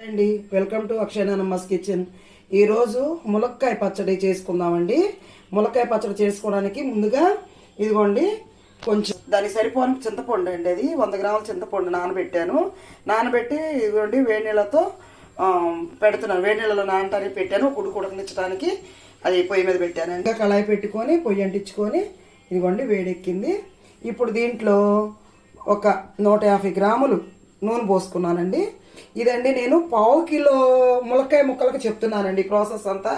అండి. Welcome to అక్షయనానమ్మస్ kitchen. ఈరోజు ములక్కాయ పచ్చడి చేసుకుందామండి. ములక్కాయ పచ్చడి చేసుకోవడానికి ముందుగా ఇదిగోండి కొంచెం దానికి సరిపోని చింతపండు అండి అది. వంద గ్రాముల చింతపండు నానబెట్టాను. నానబెట్టి ఇదిగోండి వేడి నీళ్ళతో పెడుతున్నాను. వేడి నీళ్ళలో నానటానికి పెట్టాను. ఉడుకు ఉడకనిచ్చడానికి అది పొయ్యి మీద పెట్టాను. ఇంకా కళాయి పెట్టుకొని పొయ్యి అంటించుకొని ఇదిగోండి వేడెక్కింది. ఇప్పుడు దీంట్లో ఒక నూట యాభై గ్రాములు నూనె పోసుకున్నానండి. ఇదండి నేను పావు కిలో ములక్కాయ ముక్కలకు చెప్తున్నానండి ప్రాసెస్ అంతా.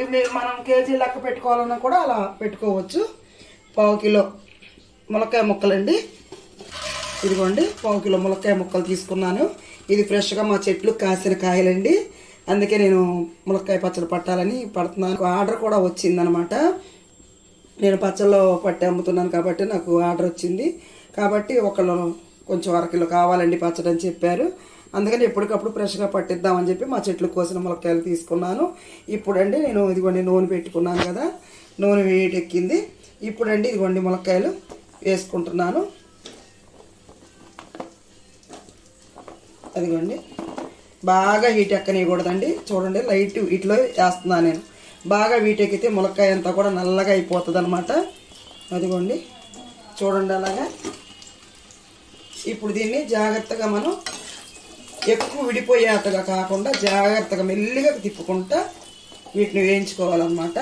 ఇవి మనం కేజీ లెక్క పెట్టుకోవాలన్నా కూడా అలా పెట్టుకోవచ్చు. పావు కిలో ములక్కాయ ముక్కలండి. ఇదిగోండి పావు కిలో ములక్కాయ ముక్కలు తీసుకున్నాను. ఇది ఫ్రెష్గా మా చెట్లు కాసిన కాయలండి. అందుకే నేను ములక్కాయ పచ్చడి పట్టాలని పడుతున్నాను. ఆర్డర్ కూడా వచ్చిందనమాట. నేను పచ్చళ్ళు పట్టి అమ్ముతున్నాను కాబట్టి నాకు ఆర్డర్ వచ్చింది. కాబట్టి ఒకళ్ళు కొంచెం అరకిలో కావాలండి పచ్చడి అని చెప్పారు. అందుకని ఎప్పటికప్పుడు ఫ్రెష్గా పట్టిద్దామని చెప్పి మా చెట్లు కోసిన ములక్కాయలు తీసుకున్నాను. ఇప్పుడండి నేను ఇదిగోండి నూనె పెట్టుకున్నాను కదా నూనె వేటెక్కింది ఇప్పుడండి ఇదిగోండి ములక్కాయలు వేసుకుంటున్నాను. అదిగోండి. బాగా హీట్ ఎక్కనియకూడదండి. చూడండి లైట్ ఇట్లో వేస్తున్నాను నేను. బాగా హీట్ ఎక్కితే ములక్కాయ అంతా కూడా నల్లగా అయిపోతుంది అనమాట అదిగోండి. చూడండి అలాగా. ఇప్పుడు దీన్ని జాగ్రత్తగా మనం ఎక్కువ విడిపోయేటగా కాకుండా జాగ్రత్తగా మెల్లిగా తిప్పుకుంటా వీటిని వేయించుకోవాలన్నమాట.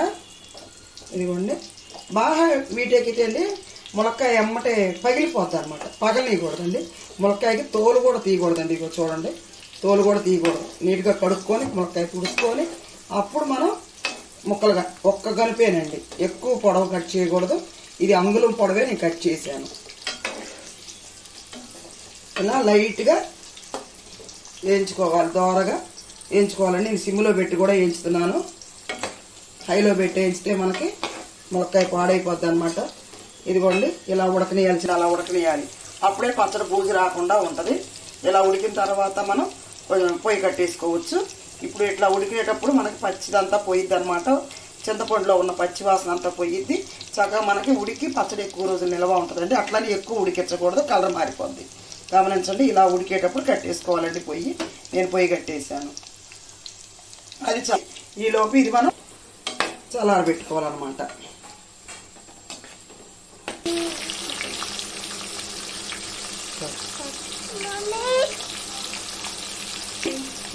ఇదిగోండి. బాగా వీటెక్కితే అండి ములక్కాయ ఎమ్మటే పగిలిపోతుంది అనమాట పగలనీయకూడదండి. ములక్కాయకి తోలు కూడా తీయకూడదండి. ఇగో చూడండి. తోలు కూడా తీయకూడదు. నీట్గా కడుక్కొని ములక్కాయ తుడుచుకొని అప్పుడు మనం ముక్కలుగా ఒక్క గనిపేనండి ఎక్కువ పొడవు కట్ చేయకూడదు. ఇది అంగుళం పొడవే నేను కట్ చేశాను. పక్కన లైట్గా వేయించుకోవాలి దోరగా వేయించుకోవాలండి. నేను సిమ్లో పెట్టి కూడా వేయించుతున్నాను. హైలో పెట్టి వేయించితే మనకి ములక్కాయ పాడైపోద్ది అనమాట ఇదిగోండి ఇలా ఉడకనియాల్సిన అలా ఉడకనియాలి. అప్పుడే పచ్చడి బూజు రాకుండా ఉంటుంది. ఇలా ఉడికిన తర్వాత మనం కొంచెం పొయ్యి కట్టేసుకోవచ్చు. ఇప్పుడు ఇట్లా ఉడికేటప్పుడు మనకి పచ్చిదంతా పోయిద్ది అనమాట చింతపండులో ఉన్న పచ్చి వాసన అంతా పోయిద్ది. చక్కగా మనకి ఉడికి పచ్చడి ఎక్కువ రోజులు నిల్వ ఉంటుందండి. అట్లనే ఎక్కువ ఉడికించకూడదు కలర్ మారిపోద్ది. గమనించండి ఇలా ఉడికేటప్పుడు కట్టేసుకోవాలండి పొయ్యి. నేను పొయ్యి కట్టేసాను అది చ ఈలోపు ఇది మనం చల్లారబెట్టుకోవాలన్నమాట.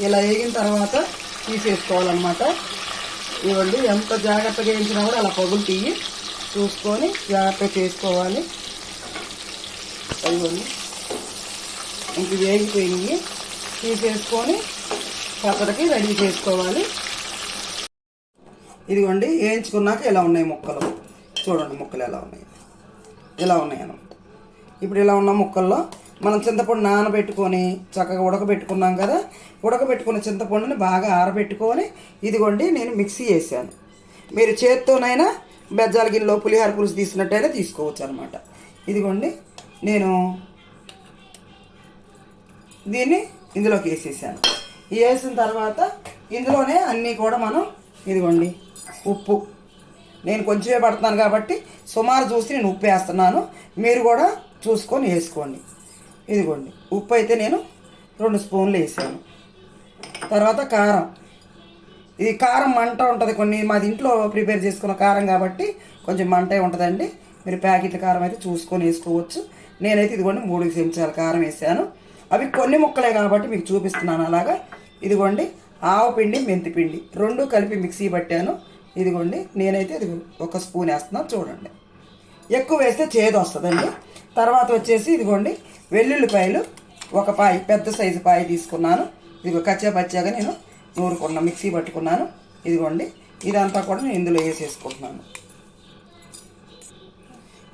ఇలా వేగిన తర్వాత తీసేసుకోవాలన్నమాట. ఇవ్వండి ఎంత జాగ్రత్తగా వేయించినా కూడా అలా పగులు తీయి చూసుకొని జాగ్రత్తగా చేసుకోవాలి. ఇవ్వండి. ఇది వేగిపోయినాయి తీసేసుకొని పచ్చడికి రెడీ చేసుకోవాలి. ఇదిగోండి వేయించుకున్నాక ఇలా ఉన్నాయి ముక్కలు? చూడండి ముక్కలు ఎలా ఉన్నాయి. ఇలా ఉన్నాయి అనమాట ఇప్పుడు ఇలా ఉన్న ముక్కల్లో? మనం చింతపండు నానబెట్టుకొని చక్కగా ఉడకబెట్టుకున్నాం కదా ఉడకబెట్టుకున్న చింతపండుని బాగా ఆరబెట్టుకొని ఇదిగోండి నేను మిక్సీ చేశాను మీరు చేత్తోనైనా బెజ్జాల గిన్నెలో పులిహార పులుసు తీసినట్టయినా తీసుకోవచ్చు అనమాట ఇదిగోండి నేను దీన్ని ఇందులోకి వేసేసాను. వేసిన తర్వాత ఇందులోనే అన్నీ కూడా మనం ఇదిగోండి ఉప్పు. నేను కొంచెమే పడుతున్నాను కాబట్టి సుమారు చూసి నేను ఉప్పు వేస్తున్నాను. మీరు కూడా చూసుకొని వేసుకోండి. ఇదిగోండి ఉప్పు అయితే నేను రెండు స్పూన్లు వేసాను. తర్వాత కారం. ఇది కారం మంట ఉంటుంది కొన్ని మాది ఇంట్లో ప్రిపేర్ చేసుకున్న కారం కాబట్టి కొంచెం మంటే ఉంటుందండి. మీరు ప్యాకెట్ల కారం అయితే చూసుకొని వేసుకోవచ్చు. నేనైతే ఇదిగోండి మూడు చెంచాల కారం వేసాను. అవి కొన్ని ముక్కలే కాబట్టి మీకు చూపిస్తున్నాను అలాగా. ఇదిగోండి ఆవపిండి మెంతిపిండి రెండు కలిపి మిక్సీ పట్టాను. ఇదిగోండి నేనైతే ఇది ఒక స్పూన్ వేస్తున్నాను చూడండి. ఎక్కువ వేస్తే చేదు వస్తుందండి. తర్వాత వచ్చేసి ఇదిగోండి వెల్లుల్లిపాయలు ఒక పాయ పెద్ద సైజు పాయ తీసుకున్నాను. ఇదిగో కచ్చా పచ్చాగా నేను నూరుకున్నాను మిక్సీ పట్టుకున్నాను. ఇదిగోండి ఇదంతా కూడా నేను ఇందులో వేసేసుకుంటున్నాను.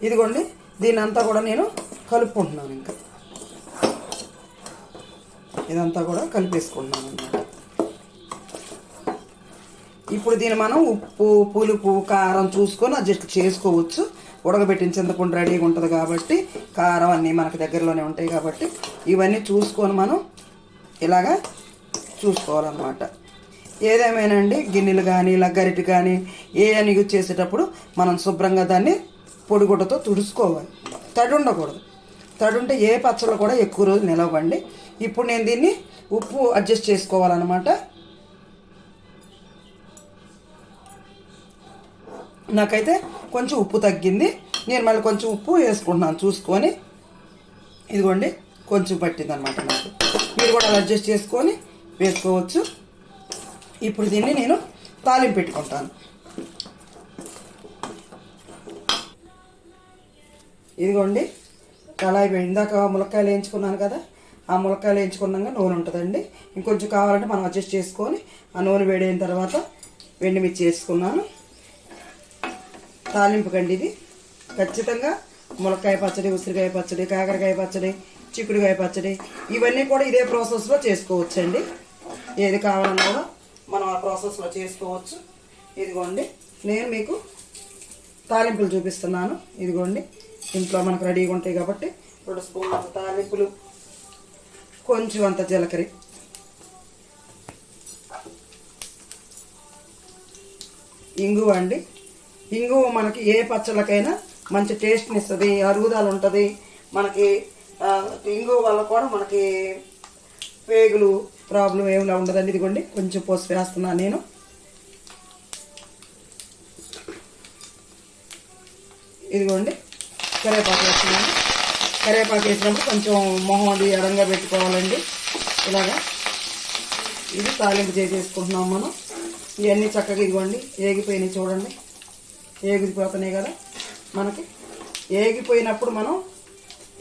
ఇదిగోండి దీని అంతా కూడా నేను కలుపుకుంటున్నాను ఇంకా. ఇదంతా కూడా కలిపేసుకుంటున్నాను అన్నమాట. ఇప్పుడు దీన్ని మనం ఉప్పు పులుపు కారం చూసుకొని అడ్జస్ట్ చేసుకోవచ్చు. ఉడకబెట్టిన చింతపండు రెడీగా ఉంటుంది కాబట్టి కారం అన్నీ మనకు దగ్గరలోనే ఉంటాయి కాబట్టి ఇవన్నీ చూసుకొని మనం ఇలాగా చూసుకోవాలన్నమాట. ఏదేమైనా అండి గిన్నెలు కానీ ఇలా కానీ ఏ అని యూజ్ చేసేటప్పుడు మనం శుభ్రంగా దాన్ని పొడిగుడ్డతో తుడుచుకోవాలి. తడి ఉండకూడదు. తడుంటే ఏ పచ్చళ్ళు కూడా ఎక్కువ రోజులు నిలవండి. ఇప్పుడు నేను దీన్ని ఉప్పు అడ్జస్ట్ చేసుకోవాలన్నమాట. నాకైతే కొంచెం ఉప్పు తగ్గింది. నేను మళ్ళీ కొంచెం ఉప్పు వేసుకుంటున్నాను చూసుకొని. ఇదిగోండి కొంచెం పట్టింది అనమాట నాకు. మీరు కూడా అలా అడ్జస్ట్ చేసుకొని వేసుకోవచ్చు. ఇప్పుడు దీన్ని నేను తాలింపు పెట్టుకుంటాను. ఇదిగోండి కళాయి ఇందాక ములక్కాయలు వేయించుకున్నాను కదా ఆ ములక్కాయలు వేయించుకున్నాక నూనె ఉంటుందండి. ఇంకొంచెం కావాలంటే మనం అడ్జస్ట్ చేసుకొని ఆ నూనె వేడైన తర్వాత వెండిమిర్చి వేసుకున్నాను. తాలింపు కండి ఇది. ఖచ్చితంగా ములక్కాయ పచ్చడి ఉసిరికాయ పచ్చడి కాకరకాయ పచ్చడి చిక్కుడుకాయ పచ్చడి ఇవన్నీ కూడా ఇదే ప్రాసెస్లో చేసుకోవచ్చండి. ఏది కావాలన్నా కూడా మనం ఆ ప్రాసెస్లో చేసుకోవచ్చు. ఇదిగోండి నేను మీకు తాలింపులు చూపిస్తున్నాను. ఇదిగోండి. ఇంట్లో మనకు రెడీగా ఉంటాయి కాబట్టి రెండు స్పూన్ల అంత తాలింపులు కొంచెం అంత జీలకర్ర. ఇంగువ అండి. ఇంగువ మనకి ఏ పచ్చళ్ళకైనా మంచి టేస్ట్ని ఇస్తుంది అరుగుదల ఉంటుంది. మనకి ఇంగువ వల్ల కూడా మనకి పేగులు ప్రాబ్లం ఏమిలా ఉండదండి. ఇదిగోండి కొంచెం పోసి వేస్తున్నాను నేను. ఇదిగోండి కరివేపాకు వేస్తున్నాను. కరివేపాకు వేసినప్పుడు కొంచెం మొహం అది ఎడంగా పెట్టుకోవాలండి. ఇలాగా ఇది తాలింపు చేసేసుకుంటున్నాం మనం. ఇవన్నీ చక్కగా ఇవ్వండి. ఏగిపోయినాయి చూడండి. ఏగిపోతున్నాయి కదా. మనకి ఏగిపోయినప్పుడు మనం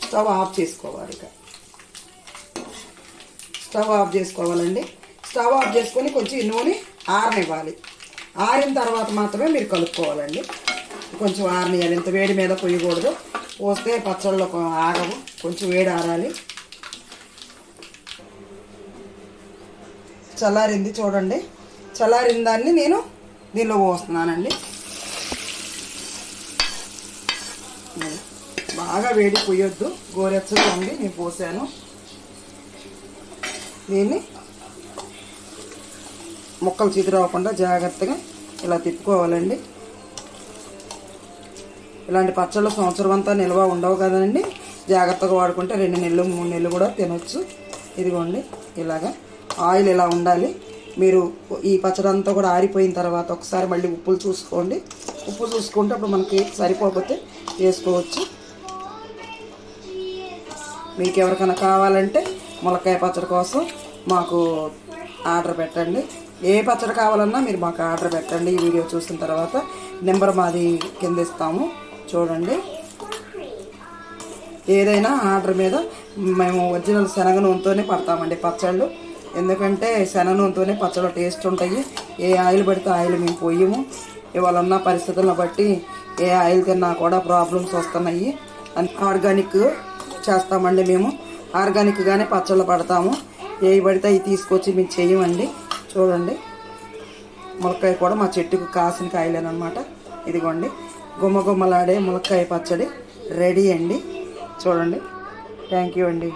స్టవ్ ఆఫ్ చేసుకోవాలి ఇక. స్టవ్ ఆఫ్ చేసుకోవాలండి. స్టవ్ ఆఫ్ చేసుకొని కొంచెం నూనె ఆరనివ్వాలి. ఆరిన తర్వాత మాత్రమే మీరు కలుపుకోవాలండి. కొంచెం ఆరనియాలి ఇంత వేడి మీద పొయ్యకూడదు పోస్తే పచ్చళ్ళు ఆగవు. కొంచెం వేడి ఆరాలి. చల్లారింది చూడండి. చల్లారిన దాన్ని నేను దీనిలో పోస్తున్నానండి. బాగా వేడి పొయ్యొద్దు గోరెచ్చగా ఉంది నేను పోసాను. దీన్ని ముక్కలు చిదిరవకుండా జాగ్రత్తగా ఇలా తిప్పుకోవాలండి. ఇలాంటి పచ్చళ్ళు సంవత్సరం అంతా నిల్వ ఉండవు కదండి. జాగ్రత్తగా వాడుకుంటే రెండు నెలలు మూడు నెలలు కూడా తినొచ్చు. ఇదిగోండి ఇలాగా ఆయిల్ ఇలా ఉండాలి. మీరు ఈ పచ్చడి అంతా కూడా ఆరిపోయిన తర్వాత ఒకసారి మళ్ళీ ఉప్పులు చూసుకోండి. ఉప్పు చూసుకుంటే అప్పుడు మనకి సరిపోకపోతే వేసుకోవచ్చు. మీకు ఎవరికైనా కావాలంటే ములక్కాయ పచ్చడి కోసం మాకు ఆర్డర్ పెట్టండి. ఏ పచ్చడి కావాలన్నా మీరు మాకు ఆర్డర్ పెట్టండి. ఈ వీడియో చూసిన తర్వాత నెంబర్ మాది కింద ఇస్తాము. చూడండి. ఏదైనా ఆర్డర్ మీద మేము ఒరిజినల్ శనగ నూనెతోనే పడతామండి పచ్చళ్ళు. ఎందుకంటే శనగ నూనెతోనే పచ్చళ్ళు టేస్ట్ ఉంటాయి. ఏ ఆయిల్ పడితే ఆయిల్ మేము పోయము. ఇవాళ ఉన్న పరిస్థితులను బట్టి ఏ ఆయిల్ తిన్నా కూడా ప్రాబ్లమ్స్ వస్తున్నాయి. ఆర్గానిక్ చేస్తామండి మేము. ఆర్గానిక్గానే పచ్చళ్ళు పడతాము. ఏవి పడితే అవి తీసుకొచ్చి మేము చేయమండి. చూడండి. ములక్కాయ కూడా మా చెట్టుకు కాసిన కాయలేనమాట ఇదిగోండి. గుమ్మగుమ్మలాడే ములక్కాయ పచ్చడి రెడీ అండి. చూడండి. థ్యాంక్ యూ అండి.